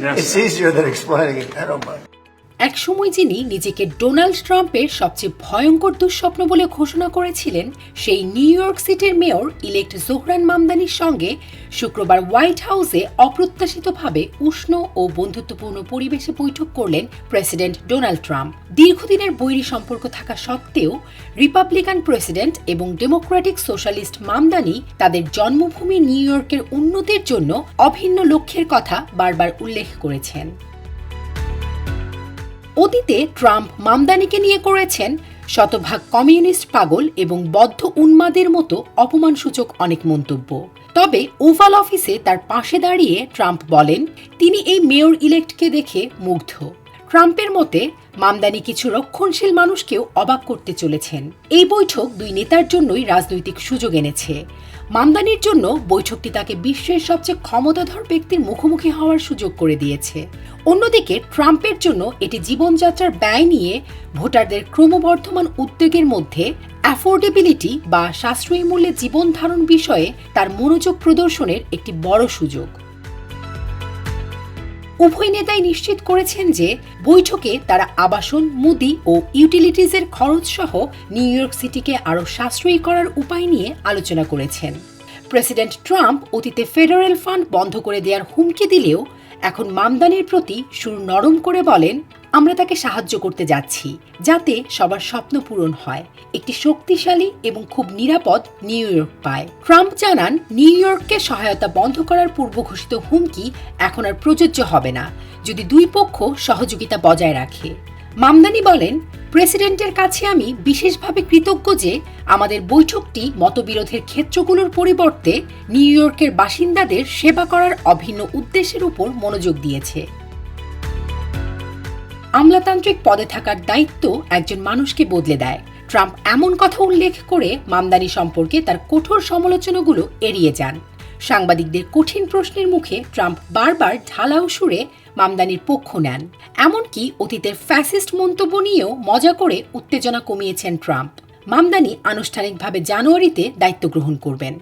Yes. It's easier than explaining it. I don't mind. একসময় যিনি নিজেকে ডোনাল্ড ট্রাম্পের সবচেয়ে ভয়ঙ্কর দুঃস্বপ্ন বলে ঘোষণা করেছিলেন, সেই নিউ ইয়র্ক সিটির মেয়র ইলেক্ট জোহরান মামদানির সঙ্গে শুক্রবার হোয়াইট হাউসে অপ্রত্যাশিতভাবে উষ্ণ ও বন্ধুত্বপূর্ণ পরিবেশে বৈঠক করলেন প্রেসিডেন্ট ডোনাল্ড ট্রাম্প। দীর্ঘদিনের বৈরী সম্পর্ক থাকা সত্ত্বেও রিপাবলিকান প্রেসিডেন্ট এবং ডেমোক্রেটিক সোশ্যালিস্ট মামদানি তাদের জন্মভূমি নিউ ইয়র্কের উন্নতির জন্য অভিন্ন লক্ষ্যের কথা বারবার উল্লেখ করেছেন। অতীতে ট্রাম্প মামদানিকে নিয়ে করেছেন, শতভাগ কমিউনিস্ট পাগল এবং বদ্ধ উন্মাদের মতো অপমানসূচক অনেক মন্তব্য। তবে ওভাল অফিসে তার পাশে দাঁড়িয়ে ট্রাম্প বলেন, তিনি এই মেয়র ইলেক্টকে দেখে মুগ্ধ। ট্রাম্পের মতে, মামদানি কিছু রক্ষণশীল মানুষকেও অবাক করতে চলেছেন। এই বৈঠক দুই নেতার জন্যই রাজনৈতিক সুযোগ এনেছে। মামদানির জন্য বৈঠকটি তাকে বিশ্বের সবচেয়ে ক্ষমতাধর ব্যক্তির মুখোমুখি হওয়ার সুযোগ করে দিয়েছে। অন্যদিকে, ট্রাম্পের জন্য এটি জীবনযাত্রার ব্যয় নিয়ে ভোটারদের ক্রমবর্ধমান উদ্বেগের মধ্যে অ্যাফোর্ডেবিলিটি বা সাশ্রয়ী মূল্যে জীবন ধারণ বিষয়ে তার মনোযোগ প্রদর্শনের একটি বড় সুযোগ। উভয় নেতাই নিশ্চিত করেছেন যে বৈঠকে তারা আবাসন, মুদি ও ইউটিলিটিজের খরচ সহ নিউ ইয়র্ক সিটিকে আরও সাশ্রয়ী করার উপায় নিয়ে আলোচনা করেছেন। প্রেসিডেন্ট ট্রাম্প অতীতে ফেডারেল ফান্ড বন্ধ করে দেওয়ার হুমকি দিলেও এখন মামদানির প্রতি সুর নরম করে বলেন আমরা তাকে সাহায্য করতে যাচ্ছি যাতে সবার স্বপ্ন পূরণ হয়। একটি শক্তিশালী এবং খুব নিরাপদ নিউ ইয়র্ক পায়। ট্রাম্প জানান, নিউ ইয়র্ককে সহায়তা বন্ধ করার পূর্ব ঘোষিত হুমকি এখন আর প্রযোজ্য হবে না। যদি দুই পক্ষ সহযোগিতা বজায় রাখে। মামদানি বলেন, প্রেসিডেন্টের কাছে আমি বিশেষভাবে কৃতজ্ঞ যে আমাদের বৈঠকটি মতবিরোধের ক্ষেত্রগুলোর পরিবর্তে নিউ ইয়র্কের বাসিন্দাদের সেবা করার অভিন্ন উদ্দেশ্যের উপর মনোযোগ দিয়েছে। আমলাতান্ত্রিক পদে থাকার দায়িত্ব একজন মানুষকে বদলে দেয়। ট্রাম্প এমন কথা উল্লেখ করে মামদানি সম্পর্কে তার কঠোর সমালোচনাগুলো এড়িয়ে যান। সাংবাদিকদের কঠিন প্রশ্নের মুখে ট্রাম্প বারবার ঢালাও সুরে মামদানির পক্ষ নেন। এমনকি অতীতের ফ্যাসিস্ট মন্তব্য নিয়েও মজা করে উত্তেজনা কমিয়েছেন ট্রাম্প। মামদানি আনুষ্ঠানিকভাবে জানুয়ারিতে দায়িত্ব গ্রহণ করবেন।